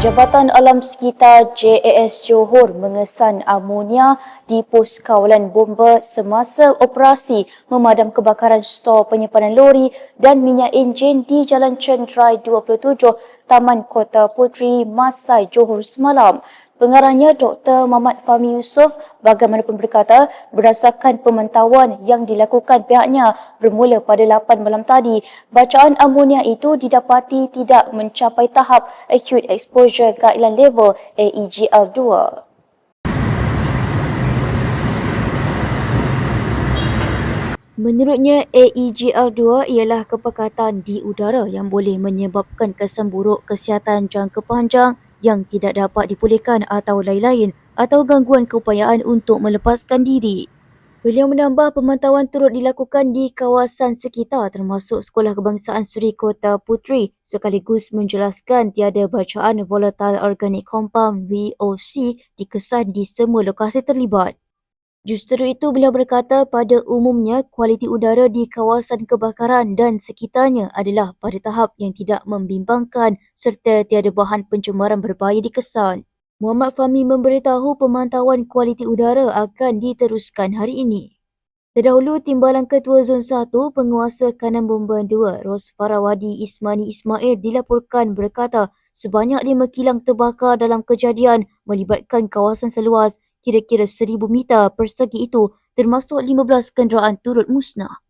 Jabatan Alam Sekitar JAS Johor mengesan amonia di pos kawalan bomba semasa operasi memadam kebakaran stor penyimpanan lori dan minyak enjin di Jalan Cendrai 27 Taman Kota Puteri Masai Johor semalam. Pengarahnya Dr. Muhammad Fahmi Yusof bagaimanapun berkata berdasarkan pemantauan yang dilakukan pihaknya bermula pada 8 malam tadi, bacaan amonia itu didapati tidak mencapai tahap acute exposure guideline level E AEGL2. Menurutnya, E AEGL2 ialah kepekatan di udara yang boleh menyebabkan kesan buruk kesihatan jangka panjang yang tidak dapat dipulihkan atau lain-lain atau gangguan keupayaan untuk melepaskan diri. Beliau menambah pemantauan turut dilakukan di kawasan sekitar termasuk Sekolah Kebangsaan Suri Kota Puteri sekaligus menjelaskan tiada bacaan volatile organic compound VOC dikesan di semua lokasi terlibat. Justru itu beliau berkata pada umumnya kualiti udara di kawasan kebakaran dan sekitarnya adalah pada tahap yang tidak membimbangkan serta tiada bahan pencemaran berbahaya dikesan. Muhammad Fahmi memberitahu pemantauan kualiti udara akan diteruskan hari ini. Terdahulu, Timbalan Ketua Zon 1 Penguasa Kanan Bomba 2 Ros Farawadi Ismani Ismail dilaporkan berkata sebanyak lima kilang terbakar dalam kejadian melibatkan kawasan seluas kira-kira seribu meter persegi itu termasuk 15 kenderaan turut musnah.